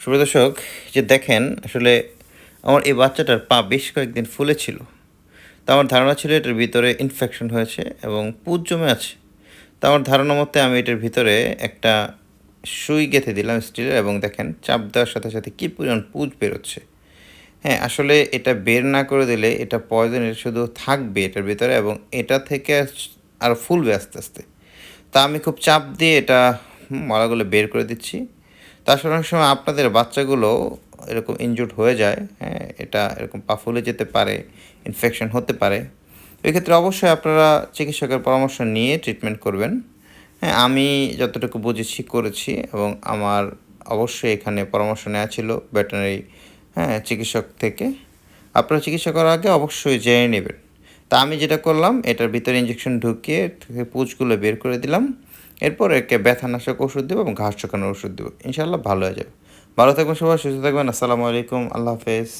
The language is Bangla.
সুপ্রদর্শক যে দেখেন, আসলে আমার এই বাচ্চাটার পা বেশ কয়েকদিন ফুলেছিল। তা আমার ধারণা ছিল এটার ভিতরে ইনফেকশন হয়েছে এবং পুজ জমে আছে। তা আমার ধারণা মতে আমি এটার ভিতরে একটা সুই গেঁথে দিলাম স্টিলের এবং দেখেন, চাপ দেওয়ার সাথে সাথে কী পরিমাণ পুজ বেরোচ্ছে। হ্যাঁ আসলে এটা বের না করে দিলে এটা পয়জন এটা শুধু থাকবে এটার ভিতরে এবং এটা থেকে আর ফুলবে আস্তে আস্তে। তা আমি খুব চাপ দিয়ে এটা মালাগুলো বের করে দিচ্ছি। তাছাড়া অনেক সময় আপনাদের বাচ্চাগুলো এরকম ইনজুর্ড হয়ে যায় হ্যাঁ এটা এরকম পা ফুলে যেতে পারে ইনফেকশন হতে পারে ওই ক্ষেত্রে অবশ্যই আপনারা চিকিৎসকের পরামর্শ নিয়ে ট্রিটমেন্ট করবেন। হ্যাঁ আমি যতটুকু বুঝেছি, করেছি এবং আমার অবশ্যই এখানে পরামর্শ নেওয়া ছিল ভেটেনারি হ্যাঁ চিকিৎসক থেকে। আপনারা চিকিৎসা করার আগে অবশ্যই জেনে নেবেন। তা আমি যেটা করলাম, এটার ভিতরে ইঞ্জেকশন ঢুকিয়ে পুঁচগুলো বের করে দিলাম। এরপর একে ব্যথানাশক ওষুধ দেবো এবং ঘাস শুকানোর ওষুধ দেবো। ইনশাল্লাহ ভালো হয়ে যাবে। ভালো থাকবেন সবাই, সুস্থ থাকবেন। আসসালামু আলাইকুম। আল্লাহ হাফেজ।